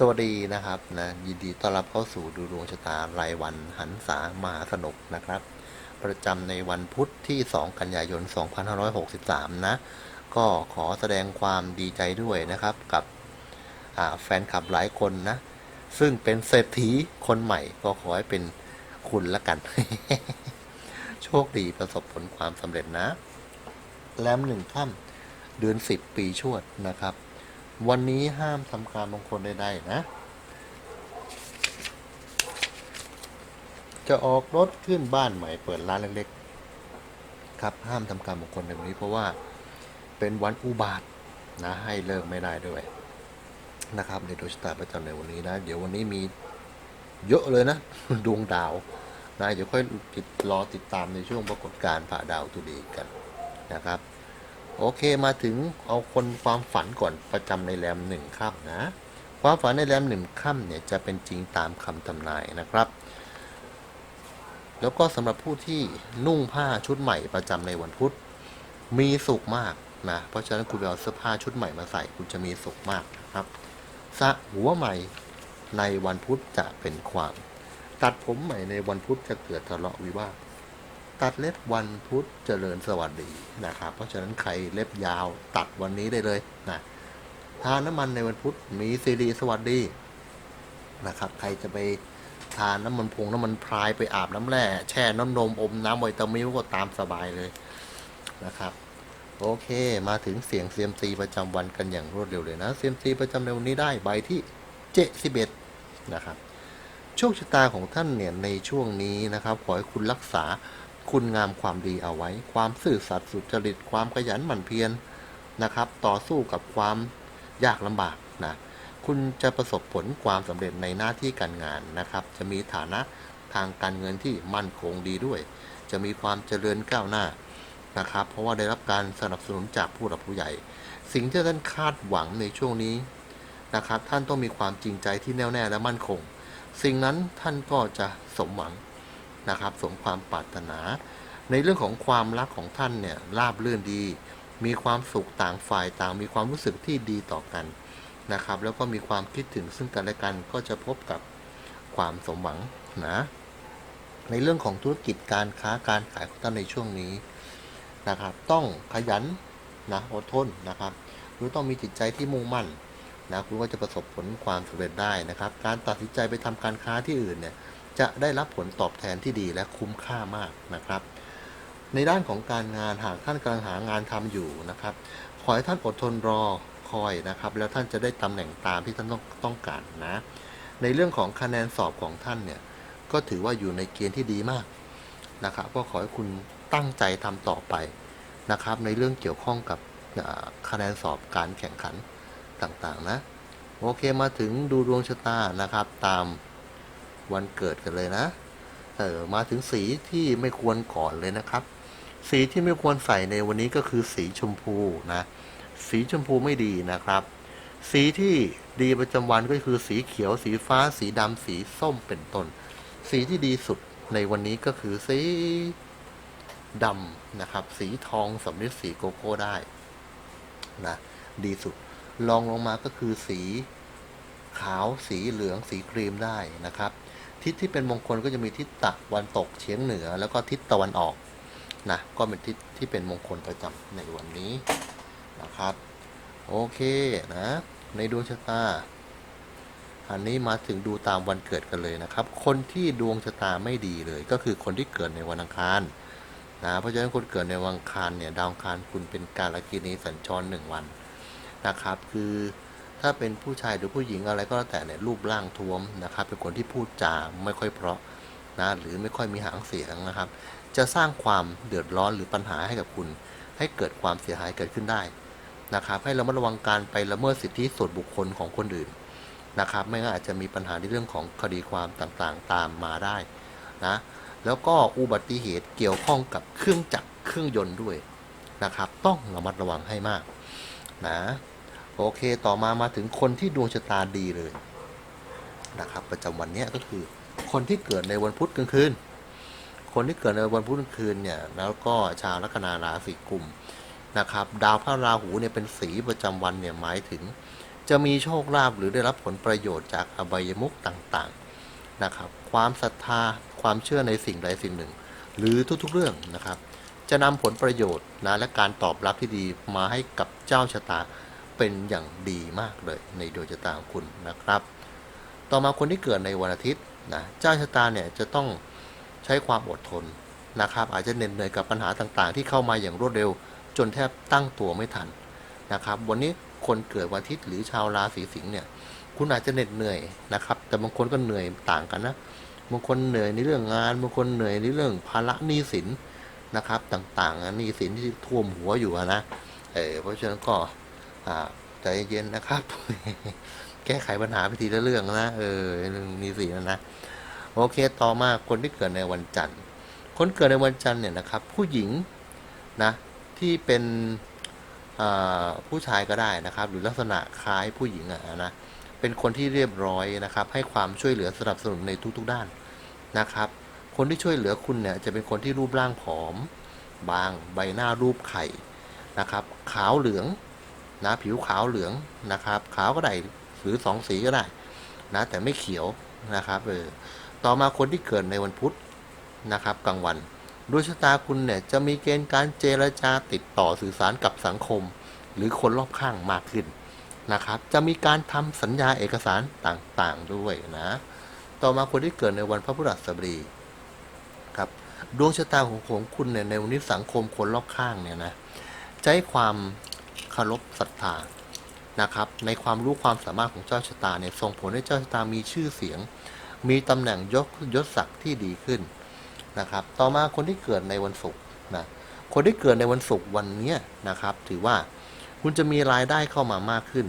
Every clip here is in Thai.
สวัสดีนะครับนะยินดีต้อนรับเข้าสู่ดูดวงชะตารายวันหันษามหาสนุกนะครับ ประจำในวันพุธที่ 2 กันยายน 2563 นะ ก็ขอแสดงความดีใจด้วยนะครับกับแฟนคลับหลายคนนะ ซึ่งเป็นเศรษฐีคนใหม่ก็ขอให้เป็นคุณละกัน โชคดีประสบผลความสำเร็จนะแรมหนึ่งค่ำเดือน 10 ปีชวดนะครับ วันนี้ห้ามทำการมงคลใดๆนะ จะออกรถขึ้นบ้านใหม่เปิดร้านเล็กๆ ครับห้ามทำการมงคลในวันนี้เพราะว่าเป็นวันอุบาทนะให้เลิกไม่ได้ด้วยนะครับในดวงชะตาประจำในวันนี้นะ เดี๋ยววันนี้มีเยอะเลยนะดวงดาวนะเดี๋ยวค่อยติดรอติดตามในช่วงปรากฏการณ์ผ่าดาวตุดีกันนะครับ โอเคมาถึงเอาคนความฝันก่อนประจำในแรมหนึ่งค่ำนะ ความฝันในแรมหนึ่งค่ำเนี่ยจะเป็นจริงตามคำทำนายนะครับ แล้วก็สำหรับผู้ที่นุ่งผ้าชุดใหม่ประจำในวันพุธมีสุขมากนะเพราะฉะนั้นคุณไปเอาเสื้อผ้าชุดใหม่มาใส่คุณจะมีสุขมากนะครับสะหัวใหม่ในวันพุธจะเป็นความ ตัดผมใหม่ในวันพุธจะเกิดทะเลาะวิวาท ตัดเล็บวันพุธเจริญสวัสดีนะครับ เพราะฉะนั้นใครเล็บยาวตัดวันนี้ได้เลยนะทานน้ำมันในวันพุธมีซีดีสวัสดีนะครับใครจะไปทานน้ำมันพงน้ำมันพรายไปอาบน้ำแร่แช่น้ำนมอมน้ำไวตามิลก็ตามสบายเลยนะครับ โอเค มาถึงเสียงเซียมซีประจำวันกันอย่างรวดเร็วเลยนะเซียมซีประจำในวันนี้ได้ใบที่เจ็ดสิบเอ็ดนะครับโชคชะตาของท่านเนี่ยในช่วงนี้นะครับ ขอให้คุณรักษา คุณงามความดีเอาไว้ ความซื่อสัตย์สุจริต ความขยันหมั่นเพียรนะครับ ต่อสู้กับความยากลำบากนะคุณจะประสบผลความสำเร็จในหน้าที่การงานนะครับ จะมีฐานะทางการเงินที่มั่นคงดีด้วย จะมีความเจริญก้าวหน้านะครับ เพราะว่าได้รับการสนับสนุนจากผู้หลักผู้ใหญ่ สิ่งที่ท่านคาดหวังในช่วงนี้นะครับ ท่านต้องมีความจริงใจที่แน่วแน่และมั่นคง สิ่งนั้นท่านก็จะสมหวัง นะครับ สมความปรารถนา ในเรื่องของความรักของท่านเนี่ยราบรื่นดี มีความสุขต่างฝ่ายต่างมีความรู้สึกที่ดีต่อกันนะครับ แล้วก็มีความคิดถึงซึ่งกันและกันก็จะพบกับความสมหวังนะในเรื่องของธุรกิจการค้าการขายของท่านในช่วงนี้นะครับ ต้องขยันนะอดทนนะครับหรือต้องมีจิตใจที่มุ่งมั่นนะคุณก็จะประสบผลความสำเร็จได้นะครับ การตัดสินใจไปทำการค้าที่อื่นเนี่ย จะได้รับผลตอบแทนที่ดีและคุ้มค่ามากนะครับ ในด้านของการงานหากท่านกำลังหางานทำอยู่นะครับ ขอให้ท่านอดทนรอคอยนะครับ แล้วท่านจะได้ตำแหน่งตามที่ท่านต้องต้องการนะ ในเรื่องของคะแนนสอบของท่านเนี่ยก็ถือว่าอยู่ในเกณฑ์ที่ดีมากนะครับก็ขอให้คุณตั้งใจทำต่อไปนะครับ ในเรื่องเกี่ยวข้องกับคะแนนสอบการแข่งขันต่างๆนะ โอเคมาถึงดูดวงชะตานะครับตาม วันเกิดกันเลยนะ เออมาถึงสีที่ไม่ควรก่อนเลยนะครับ สีที่ไม่ควรใส่ในวันนี้ก็คือสีชมพูนะ สีชมพูไม่ดีนะครับ สีที่ดีประจำวันก็คือสีเขียว สีฟ้า สีดำสีส้มเป็นต้น สีที่ดีสุดในวันนี้ก็คือสีดำนะครับ สีทองสำริดสีโกโก้ได้นะดีสุดลองลงมาก็คือสีขาวสีเหลืองสีครีมได้นะครับ ทิศที่เป็นมงคลก็จะมีทิศตะวันตกเฉียงเหนือ แล้วก็ทิศตะวันออกนะก็เป็นทิศที่เป็นมงคลประจำในวันนี้นะครับ โอเคนะ ในดวงชะตาอันนี้มาถึงดูตามวันเกิดกันเลยนะครับ คนที่ดวงชะตาไม่ดีเลย ก็คือคนที่เกิดในวันอังคารนะเพราะฉะนั้นคนเกิดในวันอังคารเนี่ยดาวอังคารคุณเป็นการละกินีสัญจรหนึ่งวันนะครับ คือ ถ้าเป็นผู้ชายหรือผู้หญิงอะไรก็แล้วแต่เนี่ยรูปร่างท้วมนะครับ เป็นคนที่พูดจาไม่ค่อยเพราะนะหรือไม่ค่อยมีหางเสียงนะครับ จะสร้างความเดือดร้อนหรือปัญหาให้กับคุณ ให้เกิดความเสียหายเกิดขึ้นได้นะครับ ให้เรามาระวังการไปละเมิดสิทธิส่วนบุคคลของคนอื่นนะครับ ไม่งั้นอาจจะมีปัญหาในเรื่องของคดีความต่างๆ ตามมาได้นะแล้วก็อุบัติเหตุเกี่ยวข้องกับเครื่องจักรเครื่องยนต์ด้วยนะครับ ต้องระมัดระวังให้มากนะ โอเคต่อมามาถึงคนที่ดวงชะตาดีเลยนะครับ ประจำวันนี้ก็คือ คนที่เกิดในวันพุธกลางคืน คนที่เกิดในวันพุธกลางคืนเนี่ยแล้วก็ชาวลัคนาราศีกุมนะครับ ดาวพระราหูเนี่ยเป็นสีประจำวันเนี่ยหมายถึง จะมีโชคลาภหรือได้รับผลประโยชน์จากอบายมุขต่างๆนะครับ ความศรัทธาความเชื่อในสิ่งใดสิ่งหนึ่ง หรือทุกๆเรื่องนะครับ จะนำผลประโยชน์นะและการตอบรับที่ดีมาให้กับเจ้าชะตา เป็นอย่างดีมากเลยในดวงชะตาของคุณนะครับ ต่อมาคนที่เกิดในวันอาทิตย์นะเจ้าชะตาเนี่ยจะต้องใช้ความอดทนนะครับ อาจจะเหน็ดเหนื่อยกับปัญหาต่างๆ ที่เข้ามาอย่างรวดเร็ว จนแทบตั้งตัวไม่ทันนะครับ วันนี้คนเกิดวันอาทิตย์หรือชาวราศีสิงห์เนี่ยคุณอาจจะเหน็ดเหนื่อยนะครับ แต่บางคนก็เหนื่อยต่างกันนะบางคนเหนื่อยในเรื่องงานบางคนเหนื่อยในเรื่องภาระหนี้สินนะครับ ต่างๆหนี้สินที่ท่วมหัวอยู่นะเออเพราะฉะนั้นก็ ใจเย็นนะครับ แก้ไขปัญหาไปทีละเรื่องนะ เออเรื่องนี้สินะนะ โอเค ต่อมาคนที่เกิดในวันจันทร์ คนเกิดในวันจันทร์เนี่ยนะครับ ผู้หญิงนะที่เป็นผู้ชายก็ได้นะครับ หรือลักษณะคล้ายผู้หญิงอะนะ เป็นคนที่เรียบร้อยนะครับ ให้ความช่วยเหลือสนับสนุนในทุกๆด้านนะครับ คนที่ช่วยเหลือคุณเนี่ยจะเป็นคนที่รูปร่างผอม บางใบหน้ารูปไข่นะครับ ขาวเหลือง นะผิวขาวเหลืองนะครับขาวก็ได้หรือสองสีก็ได้นะแต่ไม่เขียวนะครับเออต่อมาคนที่เกิดในวันพุธนะครับกลางวันดวงชะตาคุณเนี่ยจะมีเกณฑ์การเจรจาติดต่อสื่อสารกับสังคม หรือคนรอบข้างมากขึ้นนะครับ จะมีการทำสัญญาเอกสารต่างๆด้วยนะ ต่อมาคนที่เกิดในวันพระพฤหัสบดีครับดวงชะตาของของคุณเนี่ยในวันนี้สังคมคนรอบข้างเนี่ยนะจะให้ความ เคารพศรัทธานะครับ ในความรู้ความสามารถของเจ้าชะตาเนี่ยส่งผลให้เจ้าชะตามีชื่อเสียง มีตำแหน่งยศยศศักดิ์ที่ดีขึ้นนะครับ ต่อมาคนที่เกิดในวันศุกร์นะคนที่เกิดในวันศุกร์วันเนี้ยนะครับ ถือว่าคุณจะมีรายได้เข้ามามากขึ้น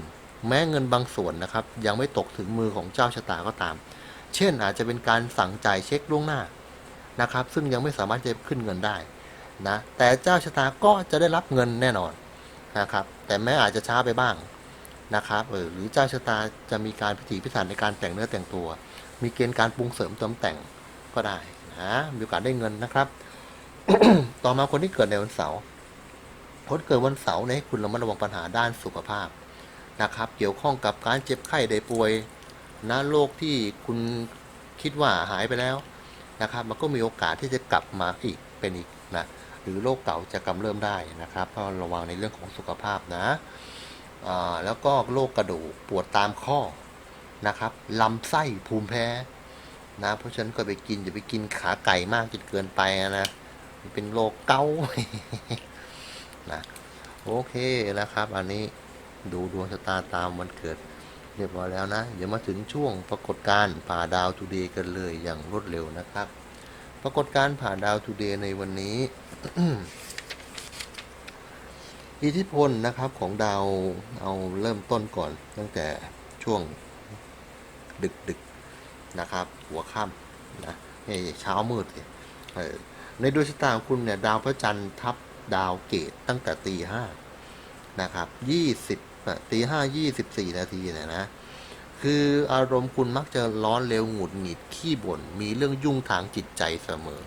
แม้เงินบางส่วนนะครับ ยังไม่ตกถึงมือของเจ้าชะตาก็ตาม เช่นอาจจะเป็นการสั่งจ่ายเช็คล่วงหน้านะครับ ซึ่งยังไม่สามารถจะขึ้นเงินได้นะแต่เจ้าชะตาก็จะได้รับเงินแน่นอน นะครับ แต่แม้อาจจะช้าไปบ้างนะครับเออหรือเจ้าชะตาจะมีการพิถีพิถันในการแต่งเนื้อแต่งตัว มีเกณฑ์การปรุงเสริมเติมแต่งก็ได้นะมีโอกาสได้เงินนะครับ ต่อมาคนที่เกิดในวันเสาร์คนเกิดวันเสาร์เนี่ยให้คุณระมัดระวังปัญหาด้านสุขภาพนะครับ เกี่ยวข้องกับการเจ็บไข้ได้ป่วยนะโรคที่คุณคิดว่าหายไปแล้วนะครับ มันก็มีโอกาสที่จะกลับมาอีกเป็นอีกนะ หรือโรคเก่าจะกำเริบได้นะครับก็ระวังในเรื่องของสุขภาพนะแล้วก็โรคกระดูกปวดตามข้อนะครับลำไส้ภูมิแพ้นะเพราะฉะนั้นก็ไปกินอย่าไปกินขาไก่มากจนเกินไปนะมันเป็นโรคเกานะโอเคนะครับ อันนี้ดูดวงชะตาตามวันเกิดเรียบร้อยแล้วนะ เดี๋ยวมาถึงช่วงปรากฏการณ์ผ่าดาวทูเดย์กันเลยอย่างรวดเร็วนะครับ ปรากฏการผ่าดาวทูเดย์ในวันนี้ อิทธิพลนะครับของดาวเอาเริ่มต้นก่อนตั้งแต่ช่วงดึกดึกๆนะครับ หัวค่ำนะไม่ใช่เช้ามืดเออในดวงชะตาของคุณเนี่ย ดาวพระจันทร์ทับดาวเกตตั้งแต่ตีห้านะครับยี่สิบตีห้ายี่สิบสี่นาทีเนี่ยนะ คืออารมณ์คุณมักจะร้อนเร็วหงุดหงิดขี้บ่นมีเรื่องยุ่งทางจิตใจเสมอ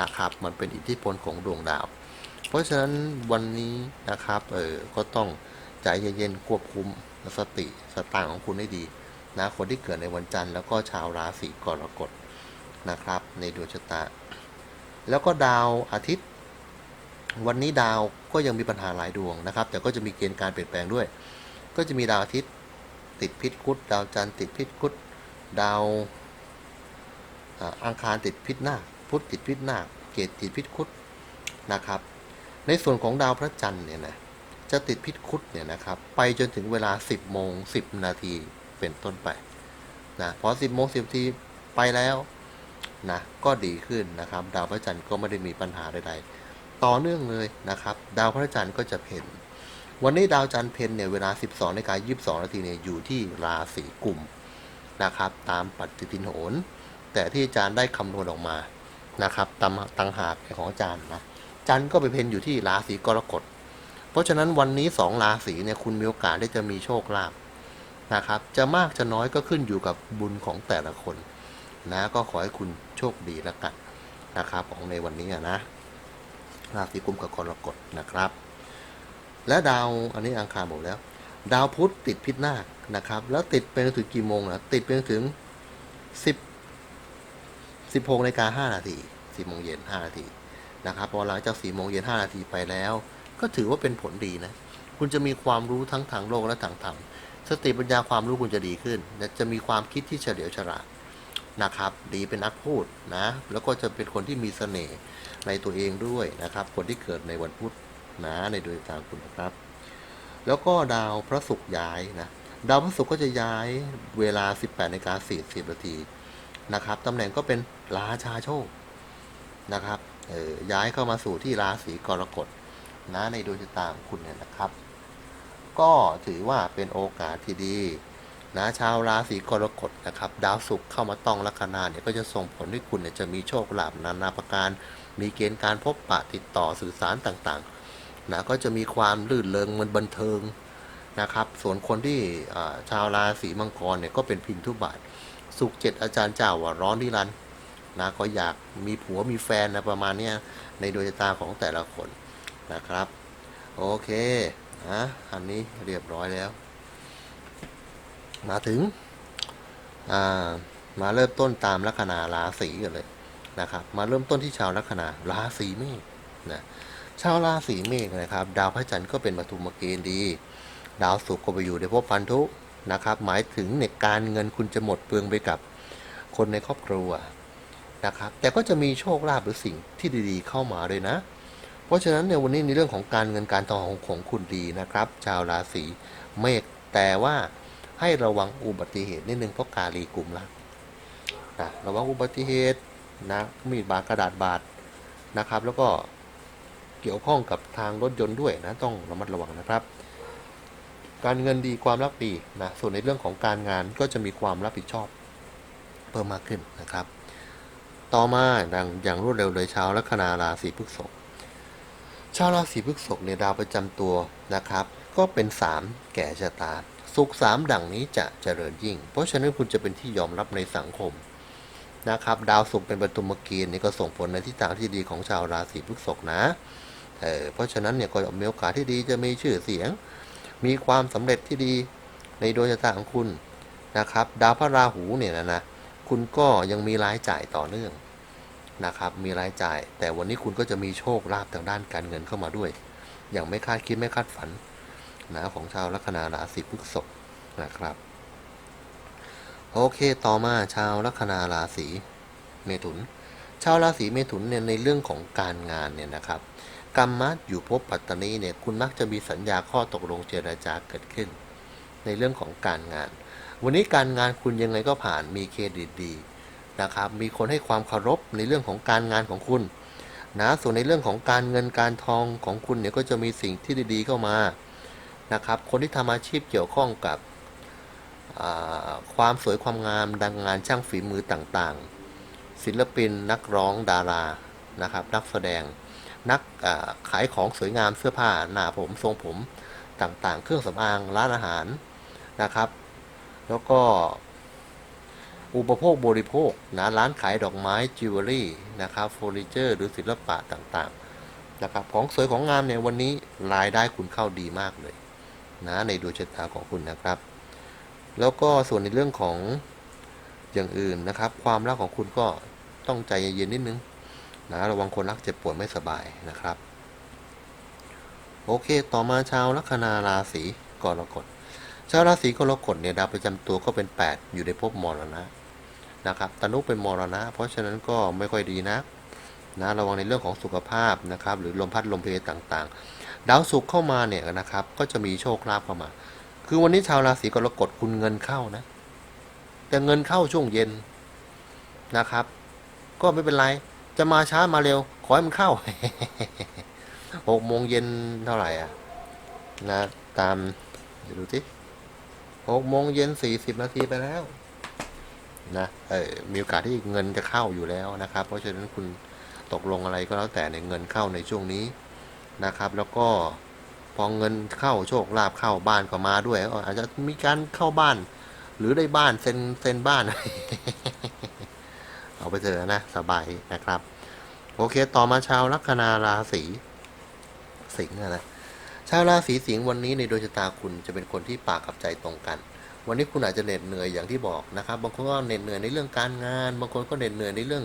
นะครับ มันเป็นอิทธิพลของดวงดาว เพราะฉะนั้นวันนี้นะครับเออก็ต้องใจเย็นๆควบคุมสติสตางค์ของคุณให้ดีนะคนที่เกิดในวันจันทร์แล้วก็ชาวราศีกรกฎนะครับ ในดวงชะตา แล้วก็ดาวอาทิตย์ วันนี้ดาวก็ยังมีปัญหาหลายดวงนะครับ แต่ก็จะมีเกณฑ์การเปลี่ยนแปลงด้วย ก็จะมีดาวอาทิตย์ ติดพิษคุดดาวจันทร์ติดพิษคุดดาวอังคารติดพิษนาคพุธติดพิษนาคเกตติดพิษคุดนะครับ ในส่วนของดาวพระจันทร์เนี่ยนะจะติดพิษคุดเนี่ยนะครับ ไปจนถึงเวลา 10โมง10 นาทีเป็นต้นไปนะพอ 10โมง10นาทีไปแล้วนะก็ดีขึ้นนะครับ ดาวพระจันทร์ก็ไม่ได้มีปัญหาใดๆ ต่อเนื่องเลยนะครับ ดาวพระจันทร์ก็จะเพ่น วันนี้ดาวจันทร์เพนเนี่ยเวลา 12นาฬิกา22 นาทีเนี่ยอยู่ที่ราศีกุมนะครับ ตามปฏิทินโหรแต่ที่อาจารย์ได้คำนวณออกมานะครับตามตังหากของอาจารย์นะจันทร์ก็ไปเพนอยู่ที่ราศีกรกฎเพราะฉะนั้นวันนี้สองราศีเนี่ยคุณมีโอกาสได้จะมีโชคลาภนะครับ จะมากจะน้อยก็ขึ้นอยู่กับบุญของแต่ละคนนะก็ขอให้คุณโชคดีแล้วกันนะครับของในวันนี้นะราศีกุมกับกรกฎนะครับ และดาวอันนี้อังคารบอกแล้ว ดาวพุธติดพิษนาคนะครับ แล้วติดไปจนถึงกี่โมงนะติดไปจนถึงสิบสิบหกนาฬิกาห้านาทีสี่โมงเย็นห้านาทีนะครับพอหลังจากสี่โมงเย็นห้านาทีไปแล้ว ก็ถือว่าเป็นผลดีนะ คุณจะมีความรู้ทั้งทางโลกและทางธรรมสติปัญญาความรู้คุณจะดีขึ้นจะมีความคิดที่เฉลียวฉลาดนะครับ ดีเป็นนักพูดนะ แล้วก็จะเป็นคนที่มีเสน่ห์ในตัวเองด้วยนะครับ คนที่เกิดในวันพุธ นะในดวงชะตาคุณนะครับ แล้วก็ดาวพระศุกร์ย้ายนะดาวพระศุกร์ก็จะย้ายเวลา 18นาฬิกา40นาทีนะครับตำแหน่งก็เป็นราชาโชคนะครับเออย้ายเข้ามาสู่ที่ราศีกรกฎนะในดวงชะตาของคุณเนี่ยนะครับ ก็ถือว่าเป็นโอกาสที่ดีนะชาวราศีกรกฎนะครับ ดาวศุกร์เข้ามาต้องลัคนาเนี่ยก็จะส่งผลให้คุณเนี่ยจะมีโชคลาภนานาประการ มีเกณฑ์การพบปะติดต่อสื่อสารต่างๆ นะก็จะมีความลื่นเริงมันบันเทิงนะครับ ส่วนคนที่ชาวราศีมังกรเนี่ยก็เป็นพินทุบาทสุขเจ็ดอาจารย์เจ้าว่าร้อนนิรันดร์นะก็อยากมีผัวมีแฟนนะประมาณเนี้ยในดวงชะตาของแต่ละคนนะครับ โอเคนะอันนี้เรียบร้อยแล้ว มาถึงมาเริ่มต้นตามลัคนาราศีกันเลยนะครับ มาเริ่มต้นที่ชาวลัคนาราศีเมษนะ ชาวราศีเมษนะครับ ดาวพระจันทร์ก็เป็นปฐุมเกณฑ์ดี ดาวศุกร์ก็ไปอยู่ในภพพันธุนะครับ หมายถึงในการเงินคุณจะหมดเปลืองไปกับคนในครอบครัวนะครับ แต่ก็จะมีโชคลาภหรือสิ่งที่ดีๆ เข้ามาเลยนะ เพราะฉะนั้นในวันนี้ในเรื่องของการเงินการทองของของคุณดีนะครับ ชาวราศีเมษแต่ว่าให้ระวังอุบัติเหตุนิดนึงเพราะกาลีกลุ่มละนะระวังอุบัติเหตุนะมีดบาดกระดาษบาดนะครับ แล้วก็ เกี่ยวข้องกับทางรถยนต์ด้วยนะต้องระมัดระวังนะครับ การเงินดีความรักดีนะส่วนในเรื่องของการงานก็จะมีความรับผิดชอบเพิ่มมากขึ้นนะครับ ต่อมาดังอย่างรวดเร็วเลยชาวลัคนาราศีพฤษภชาวราศีพฤษภเนี่ยดาวประจำตัวนะครับ ก็เป็น 3 แก่ชะตาสุขสามดังนี้จะเจริญยิ่ง เพราะฉะนั้นคุณจะเป็นที่ยอมรับในสังคมนะครับ ดาวศุกร์เป็นปฐุมเกณฑ์นี่ก็ส่งผลในทิศทางที่ดีของชาวราศีพฤษภนะ เออเพราะฉะนั้นเนี่ยก็มีโอกาสที่ดีจะมีชื่อเสียง มีความสำเร็จที่ดีในดวงชะตาของคุณนะครับ ดาวพระราหูเนี่ยนะนะคุณก็ยังมีรายจ่ายต่อเนื่องนะครับ มีรายจ่าย แต่วันนี้คุณก็จะมีโชคลาภทางด้านการเงินเข้ามาด้วย อย่างไม่คาดคิดไม่คาดฝันนะของชาวลัคนาราศีพฤษภนะครับ โอเคต่อมาชาวลัคนาราศีเมถุน ชาวราศีเมถุนเนี่ยในเรื่องของการงานเนี่ยนะครับ กรรมะอยู่ภพปัตตานีเนี่ยคุณมักจะมีสัญญาข้อตกลงเจรจาเกิดขึ้น ในเรื่องของการงาน วันนี้การงานคุณยังไงก็ผ่านมีเครดิตดีนะครับมีคนให้ความเคารพในเรื่องของการงานของคุณนะส่วนในเรื่องของการเงินการทองของคุณเนี่ยก็จะมีสิ่งที่ดีๆเข้ามานะครับคนที่ทำอาชีพเกี่ยวข้องกับความสวยความงามดังงานช่างฝีมือต่างๆ ศิลปินนักร้องดารานะครับนักแสดง นักขายของสวยงามเสื้อผ้าหน้าผมทรงผมต่างๆ เครื่องสำอางร้านอาหารนะครับ แล้วก็อุปโภคบริโภคนะร้านขายดอกไม้จิวเวลรี่นะครับเฟอร์นิเจอร์หรือศิลปะต่างๆนะครับของสวยของงามเนี่ยวันนี้รายได้คุณเข้าดีมากเลยนะในดวงชะตาของคุณนะครับ แล้วก็ส่วนในเรื่องของอย่างอื่นนะครับ ความรักของคุณก็ต้องใจเย็นๆนิดนึง นะระวังคนรักเจ็บปวดไม่สบายนะครับ โอเค ต่อมาชาวลัคนาราศีกรกฎชาวราศีกรกฎเนี่ยดาวประจำตัวก็เป็น 8 อยู่ในภพมรณะนะครับตนุเป็นมรณะ เพราะฉะนั้นก็ไม่ค่อยดีนะนะระวังในเรื่องของสุขภาพนะครับ หรือลมพัดลมเพลต่างๆ ดาวศุกร์เข้ามาเนี่ยนะครับ ก็จะมีโชคลาภเข้ามา คือวันนี้ชาวราศีกรกฎคุณเงินเข้านะ แต่เงินเข้าช่วงเย็นนะครับ ก็ไม่เป็นไร จะมาช้ามาเร็ว ขอให้มันเข้าหกโมงเย็นเท่าไหร่อะนะตามเดี๋ยวดูสิหกโมงเย็นสี่สิบนาทีไปแล้วนะเออมีโอกาสที่เงินจะเข้าอยู่แล้วนะครับ เพราะฉะนั้นคุณตกลงอะไรก็แล้วแต่ในเงินเข้าในช่วงนี้นะครับ แล้วก็พอเงินเข้าโชคลาภเข้าบ้านก็มาด้วยอาจจะมีการเข้าบ้าน หรือได้บ้านเซ็นเซ็นบ้านเอา ไปเถอนะ สบายนะครับ โอเค ต่อมาชาวลัคนาราศีสิงห์นะชาวราศีสิงห์วันนี้ในดวงชะตาคุณจะเป็นคนที่ปากกับใจตรงกัน วันนี้คุณอาจจะเหน็ดเหนื่อยอย่างที่บอกนะครับ บางคนก็เหน็ดเหนื่อยในเรื่องการงาน บางคนก็เหน็ดเหนื่อยในเรื่อง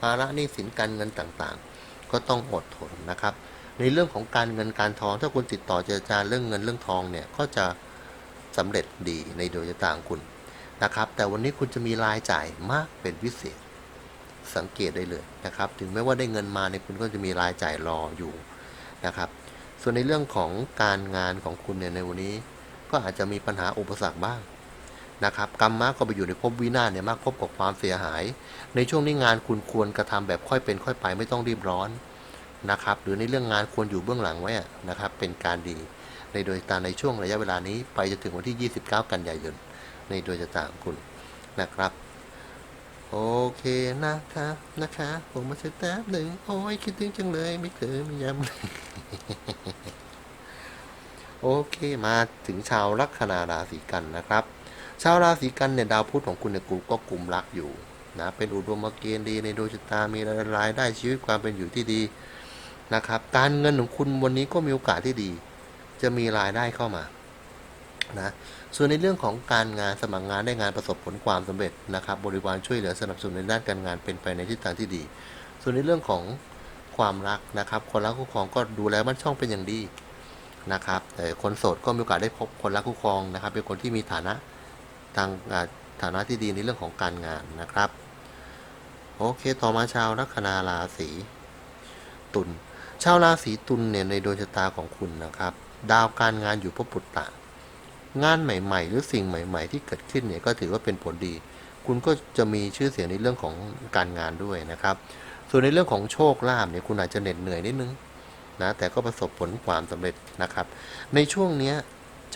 ภาระหนี้สินการเงินต่างๆ ก็ต้องอดทนนะครับ ในเรื่องของการเงินการทอง ถ้าคุณติดต่อเจรจาเรื่องเงินเรื่องทองเนี่ยก็จะสำเร็จดีในดวงชะตาคุณนะครับ แต่วันนี้คุณจะมีรายจ่ายมากเป็นพิเศษ สังเกตได้เลยนะครับ ถึงแม้ว่าได้เงินมาเนี่ยคุณก็จะมีรายจ่ายรออยู่นะครับ ส่วนในเรื่องของการงานของคุณเนี่ยในวันนี้ ก็อาจจะมีปัญหาอุปสรรคบ้างนะครับกรรมมากก็ไปอยู่ในภพวินาศเนี่ยมากพบกับความเสียหาย ในช่วงนี้งานคุณควรกระทำแบบค่อยเป็นค่อยไปไม่ต้องรีบร้อนนะครับหรือในเรื่องงานควรอยู่เบื้องหลังไว้นะครับ เป็นการดีในโดยตาในช่วงระยะเวลานี้ไปจนถึงวันที่ 29 กันยายนในโดยชะตาของคุณนะครับ โอเคนะคะนะคะผมมาสักแป๊บหนึ่งโอ้ยคิดถึงจังเลยไม่เคยมีย้ำเลยโอเคมาถึงชาวลัคนาราศีกันนะครับ ชาวราศีกันเนี่ยดาวพุธของคุณเนี่ยกูก็กลุ่มรักอยู่นะเป็นอุดมเกณฑ์ดีในดวงชะตามีรายได้ชีวิตความเป็นอยู่ที่ดีนะครับ การเงินของคุณวันนี้ก็มีโอกาสที่ดี จะมีรายได้เข้ามานะ ส่วนในเรื่องของการงานสมัครงานได้งานประสบผลความสำเร็จนะครับ บริวารช่วยเหลือสนับสนุนในด้านการงานเป็นไปในทิศทางที่ดี ส่วนในเรื่องของความรักนะครับ คนรักคู่ครองก็ดูแลมั่นช่องเป็นอย่างดีนะครับแต่คนโสดก็มีโอกาสได้พบคนรักคู่ครองนะครับ เป็นคนที่มีฐานะทางฐานะที่ดีในเรื่องของการงานนะครับ โอเคต่อมาชาวลัคนาราศีตุลชาวราศีตุลเนี่ยในดวงชะตาของคุณนะครับ ดาวการงานอยู่พบปุตตะ งานใหม่ ๆ หรือสิ่งใหม่ ๆ ที่เกิดขึ้นเนี่ยก็ถือว่าเป็นผลดี คุณก็จะมีชื่อเสียงในเรื่องของการงานด้วยนะครับ ส่วนในเรื่องของโชคลาภเนี่ยคุณอาจจะเหน็ดเหนื่อยนิดนึงนะแต่ก็ประสบผลความสำเร็จนะครับ ในช่วงเนี้ย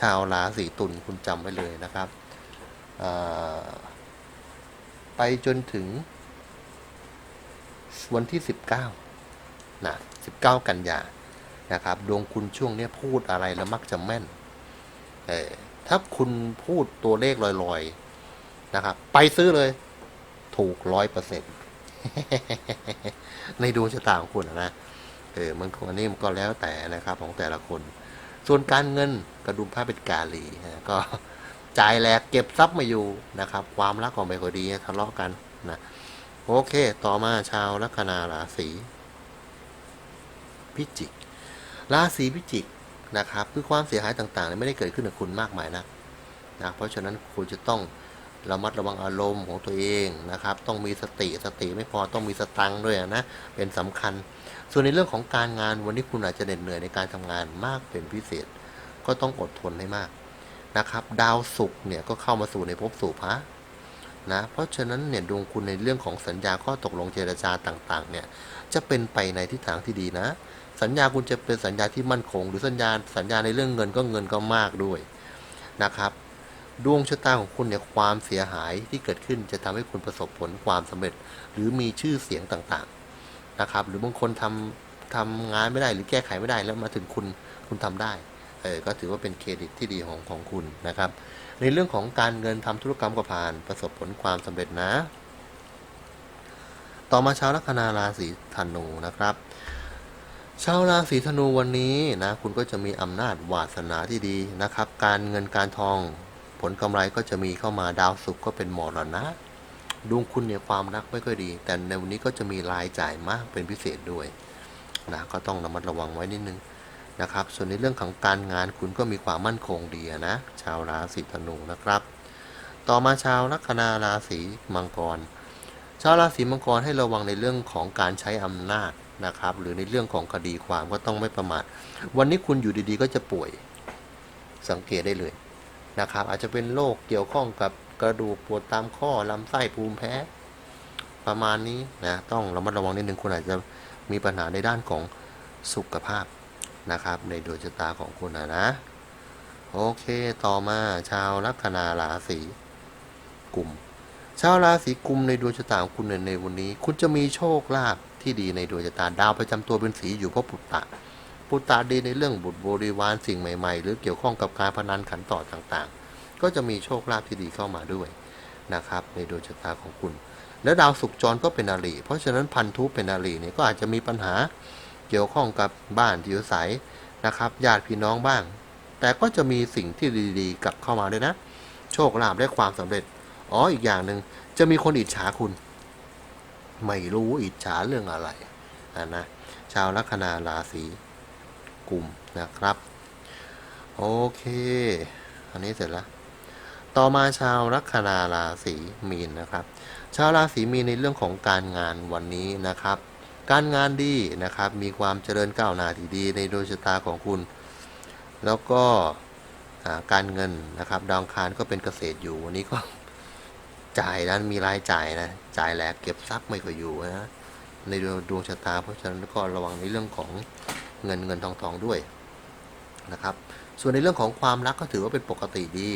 ชาวราศีตุลคุณจำไว้เลยนะครับ ไปจนถึง วันที่ 19นะ19 กันยานะครับ ดวงคุณช่วงนี้พูดอะไรแล้วมักจะแม่น เออ ถ้าคุณพูดตัวเลขลอยๆ นะครับ ไปซื้อเลย ถูกร้อยเปอร์เซ็นต์ในดวงชะตาของคุณนะเออมันของอันนี้มันก็แล้วแต่นะครับของแต่ละคน ส่วนการเงินกระดุมผ้าเป็นกาลีนะก็จ่ายแหลกเก็บทรัพย์มาอยู่นะครับ ความรักของไม่ค่อยดีทะเลาะกันนะโอเค ต่อมาชาวลัคนาราศีพิจิก ราศีพิจิก นะครับคือความเสียหายต่างๆเนี่ยไม่ได้เกิดขึ้นกับคุณมากมายนะนะเพราะฉะนั้นคุณจะต้องระมัดระวังอารมณ์ของตัวเองนะครับ ต้องมีสติสติไม่พอต้องมีสตังค์ด้วยนะเป็นสำคัญ ส่วนในเรื่องของการงานวันนี้คุณอาจจะเหน็ดเหนื่อยในการทำงานมากเป็นพิเศษ ก็ต้องอดทนให้มากนะครับ ดาวศุกร์เนี่ยก็เข้ามาสู่ในภพสู่พระนะเพราะฉะนั้นเนี่ยดวงคุณในเรื่องของสัญญาข้อตกลงเจรจาต่างๆเนี่ยจะเป็นไปในทิศทางที่ดีนะ สัญญาคุณจะเป็นสัญญาที่มั่นคง หรือสัญญาสัญญาในเรื่องเงินก็เงินก็มากด้วยนะครับดวงชะตาของคุณเนี่ยความเสียหายที่เกิดขึ้นจะทำให้คุณประสบผลความสำเร็จ หรือมีชื่อเสียงต่างๆนะครับ หรือบางคนทำทำงานไม่ได้หรือแก้ไขไม่ได้แล้วมาถึงคุณคุณทำได้เออก็ถือว่าเป็นเครดิตที่ดีของของคุณนะครับ ในเรื่องของการเงินทำธุรกรรมก็ผ่านประสบผลความสำเร็จนะ ต่อมาชาวลัคนาราศีธนูนะครับ ชาวราศีธนูวันนี้นะคุณก็จะมีอำนาจวาสนาที่ดีนะครับ การเงินการทอง ผลกำไรก็จะมีเข้ามาดาวศุกร์ก็เป็นหมอรณะดวงคุณเนี่ยความรักไม่ค่อยดี แต่ในวันนี้ก็จะมีรายจ่ายมากเป็นพิเศษด้วยนะก็ต้องระมัดระวังไว้นิดนึงนะครับ ส่วนในเรื่องของการงานคุณก็มีความมั่นคงดีนะ ชาวราศีธนูนะครับ ต่อมาชาวลัคนาราศีมังกร ชาวราศีมังกรให้ระวังในเรื่องของการใช้อำนาจ นะครับ หรือในเรื่องของคดีความก็ต้องไม่ประมาท วันนี้คุณอยู่ดีๆ ก็จะป่วยสังเกตได้เลยนะครับ อาจจะเป็นโรคเกี่ยวข้องกับกระดูกปวดตามข้อลำไส้ภูมิแพ้ ประมาณนี้นะต้องระมัดระวังนิดนึงคุณอาจจะมีปัญหาในด้านของสุขภาพนะครับ ในดวงชะตาของคุณนะนะโอเคต่อมาชาวลัคนาราศีกุมชาวราศีกุมในดวงชะตาของคุณในวันนี้ คุณจะมีโชคลาภ ที่ดีในดวงชะตาดาวประจำตัวเป็นสีอยู่เพราะปุตตะ ปุตตะดีในเรื่องบุตรบริวารสิ่งใหม่ ๆ หรือเกี่ยวข้องกับการพนันขันต่อต่างๆ ก็จะมีโชคลาภที่ดีเข้ามาด้วยนะครับในดวงชะตาของคุณ และดาวศุกจรก็เป็นอาลีเพราะฉะนั้นพันธุเป็นอาลีเนี่ยก็อาจจะมีปัญหาเกี่ยวข้องกับบ้านที่อยู่อาศัยนะครับญาติพี่น้องบ้าง แต่ก็จะมีสิ่งที่ดีๆกลับเข้ามาด้วยนะ โชคลาภและความสำเร็จอ๋ออีกอย่างหนึ่งจะมีคนอิจฉาคุณ ไม่รู้อิจฉาเรื่องอะไรอะนะชาวลัคนาราศีกลุ่มนะครับ โอเค อันนี้เสร็จแล้ว ต่อมาชาวลัคนาราศีมีนนะครับ ชาวราศีมีนในเรื่องของการงานวันนี้นะครับ การงานดีนะครับ มีความเจริญก้าวหน้าที่ดีในดวงชะตาของคุณ แล้วก็การเงินนะครับ ดาวอังคารก็เป็นเกษตรอยู่วันนี้ก็ จ่ายนั้นมีรายจ่ายนะ จ่ายแหลกเก็บทรัพย์ไม่ค่อยอยู่นะ ในดวงดวงชะตา เพราะฉะนั้นก็ระวังในเรื่องของเงินเงินทองทองด้วยนะครับ ส่วนในเรื่องของความรักก็ถือว่าเป็นปกติดี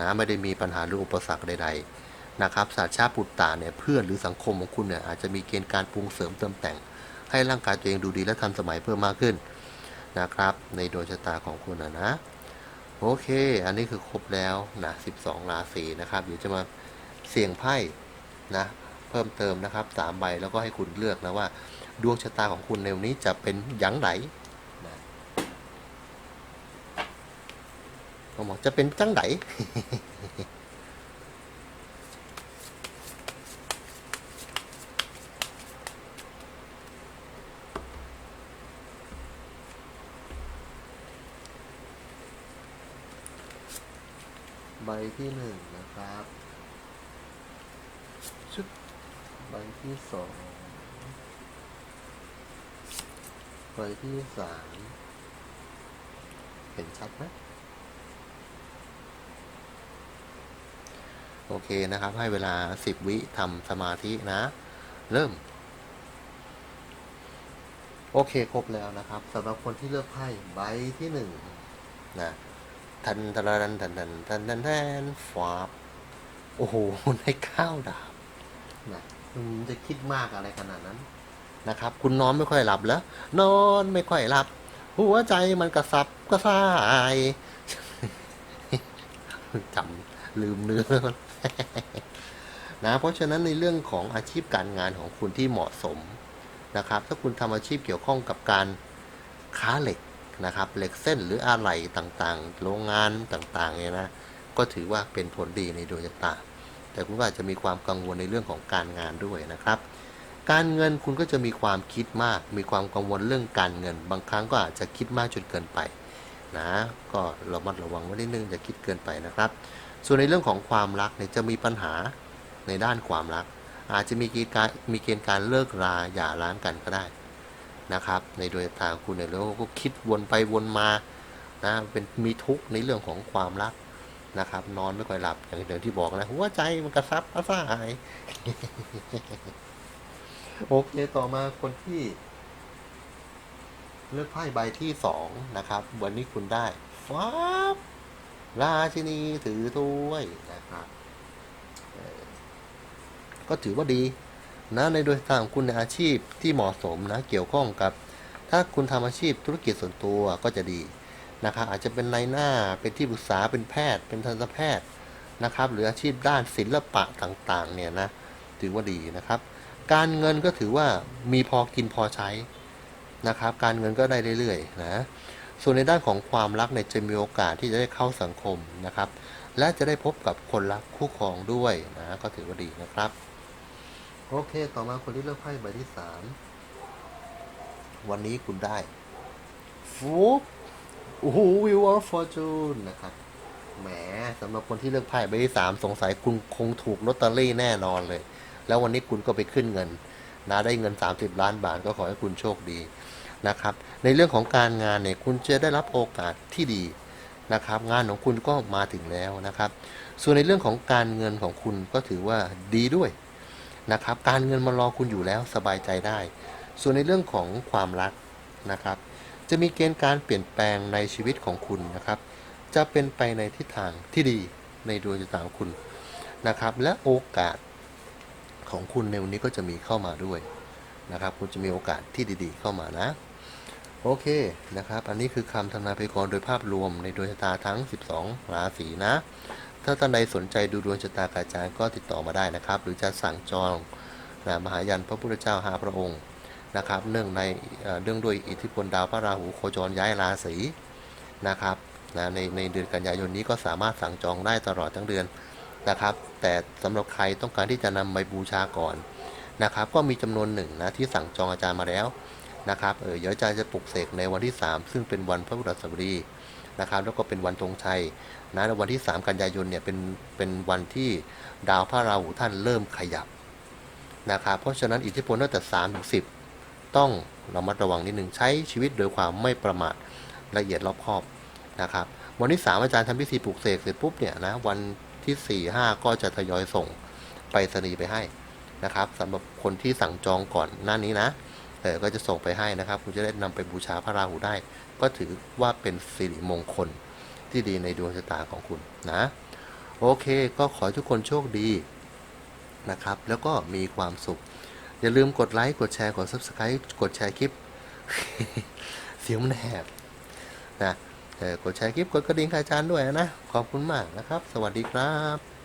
นะไม่ได้มีปัญหาหรืออุปสรรคใด ๆนะครับศาสตร์ชาติปุตตาเนี่ยเพื่อนหรือสังคมของคุณเนี่ยอาจจะมีเกณฑ์การปรุงเสริมเติมแต่ง ให้ร่างกายตัวเองดูดีและทันสมัยเพิ่มมากขึ้นนะครับ ในดวงชะตาของคุณนะนะโอเค อันนี้คือครบแล้วนะ 12 ราศีนะครับ เดี๋ยวจะมา เสี่ยงไพ่นะเพิ่มเติมนะครับ3ใบแล้วก็ให้คุณเลือกนะว่า ดวงชะตาของคุณในวันนี้จะเป็นอย่างไรผมบอกจะเป็นจังไหนใบที่หนึ่งนะครับ ชุด ใบที่สองใบที่สามเห็นชัดไหมโอเคนะครับ ให้เวลาสิบวิทำสมาธินะ เริ่ม โอเคครบแล้วนะครับสำหรับคนที่เลือกไพ่ใบที่หนึ่งนะทันทันทันทันทันทันทันทันฟาบโอ้โหได้ข้าวดาบนะ จะคิดมากอะไรขนาดนั้นนะครับ คุณนอนไม่ค่อยหลับแล้ว นอนไม่ค่อยหลับ หัวใจมันกระสับกระส่ายจำลืมเนื้อนะเพราะฉะนั้นในเรื่องของอาชีพการงานของคุณที่เหมาะสมนะครับ ถ้าคุณทำอาชีพเกี่ยวข้องกับการค้าเหล็กนะครับเหล็กเส้นหรืออะไหล่ต่างๆ โรงงานต่างๆเนี่ยนะ ก็ถือว่าเป็นผลดีในดวงชะตา แต่คุณก็อาจจะมีความกังวลในเรื่องของการงานด้วยนะครับ การเงินคุณก็จะมีความคิดมาก มีความกังวลเรื่องการเงิน บางครั้งก็อาจจะคิดมากจนเกินไปนะก็ระมัดระวังไว้นิดนึงอย่าคิดเกินไปนะครับ ส่วนในเรื่องของความรักเนี่ยจะมีปัญหาในด้านความรัก อาจจะมีกณฑ์การมีเกณฑ์การเลิกราหย่าร้างกันก็ได้นะครับ ในดวงตาของคุณเนี่ยแล้วก็คิดวนไปวนมานะเป็นมีทุกข์ในเรื่องของความรัก นะครับ นอนไม่ค่อยหลับอย่างเดิมที่บอกนะหัวใจมันกระซับกระส่าย โอเคต่อมาคนที่ เลือกไพ่ใบที่สองนะครับ วันนี้คุณได้ฟ้าบราชินีถือถ้วยนะครับก็ถือว่าดีนะในโดยทางของคุณในอาชีพที่เหมาะสมนะ เกี่ยวข้องกับ ถ้าคุณทำอาชีพธุรกิจส่วนตัวก็จะดี นะครับอาจจะเป็นนายหน้าเป็นที่ปรึกษาเป็นแพทย์ เป็นทันตแพทย์นะครับ หรืออาชีพด้านศิลปะต่างๆเนี่ยนะถือว่าดีนะครับ การเงินก็ถือว่ามีพอกินพอใช้นะครับ การเงินก็ได้เรื่อยๆนะส่วนในด้านของความรักเนี่ยจะมีโอกาสที่จะได้เข้าสังคมนะครับ และจะได้พบกับคนรักคู่ครองด้วยนะก็ถือว่าดีนะครับโอเค ต่อมาคนที่เลือกไพ่ใบที่สามวันนี้คุณได้ฟูบ โอ้โหวิวออฟฟอร์จูนนะครับแหมสำหรับคนที่เลือกไพ่ใบที่สามสงสัยคุณคงถูกลอตเตอรี่แน่นอนเลย แล้ววันนี้คุณก็ไปขึ้นเงินนะได้เงิน 30 ล้านบาทก็ขอให้คุณโชคดีนะครับ ในเรื่องของการงานเนี่ยคุณจะได้รับโอกาสที่ดีนะครับ งานของคุณก็มาถึงแล้วนะครับ ส่วนในเรื่องของการเงินของคุณก็ถือว่าดีด้วยนะครับ การเงินมารอคุณอยู่แล้วสบายใจได้ ส่วนในเรื่องของความรักนะครับ จะมีเกณฑ์การเปลี่ยนแปลงในชีวิตของคุณนะครับ จะเป็นไปในทิศทางที่ดีในดวงชะตาของคุณนะครับ และโอกาสของคุณในวันนี้ก็จะมีเข้ามาด้วยนะครับ คุณจะมีโอกาสที่ดีๆ เข้ามานะ โอเคนะครับ อันนี้คือคำทำนายพยากรณ์โดยภาพรวมในดวงชะตาทั้ง 12 ราศีนะ ถ้าท่านใดสนใจดูดวงชะตากาจารย์ก็ติดต่อมาได้นะครับ หรือจะสั่งจองนะมหายันพระพุทธเจ้าหาพระองค์ นะครับเนื่องในเรื่องด้วยอิทธิพลดาวพระราหูโคจรย้ายราศีนะครับนะในในเดือนกันยายนนี้ก็สามารถสั่งจองได้ตลอดทั้งเดือนนะครับ แต่สำหรับใครต้องการที่จะนำไปบูชาก่อนนะครับ ก็มีจำนวนหนึ่งนะที่สั่งจองอาจารย์มาแล้วนะครับเออเดี๋ยวอาจารย์จะปลุกเสกในวันที่ 3 ซึ่งเป็นวันพระพุทธสบดีนะครับ แล้วก็เป็นวันธงชัยนะแล้ววันที่ 3 กันยายนเนี่ยเป็นเป็นวันที่ดาวพระราหูท่านเริ่มขยับนะครับ เพราะฉะนั้นอิทธิพลตั้งแต่3ถึง10 ต้องระมัดระวังนิดหนึ่งใช้ชีวิตโดยความไม่ประมาทละเอียดรอบคอบนะครับวันที่ 3 อาจารย์ทำพิธีปลุกเสกเสร็จปุ๊บเนี่ยนะวันที่ 4 5 ก็จะทยอยส่งไปรษณีไปให้นะครับสำหรับคนที่สั่งจองก่อนหน้านี้นะเออก็จะส่งไปให้นะครับ คุณจะได้นำไปบูชาพระราหูได้ ก็ถือว่าเป็นสิริมงคลที่ดีในดวงชะตาของคุณนะโอเค ก็ขอทุกคนโชคดีนะครับ แล้วก็มีความสุข อย่าลืมกดไลค์กดแชร์กด Subscribe กดแชร์คลิป เสียงมันแหบนะกดแชร์คลิปกดกระดิ่งอาจารย์ด้วยนะ ขอบคุณมากนะครับ สวัสดีครับ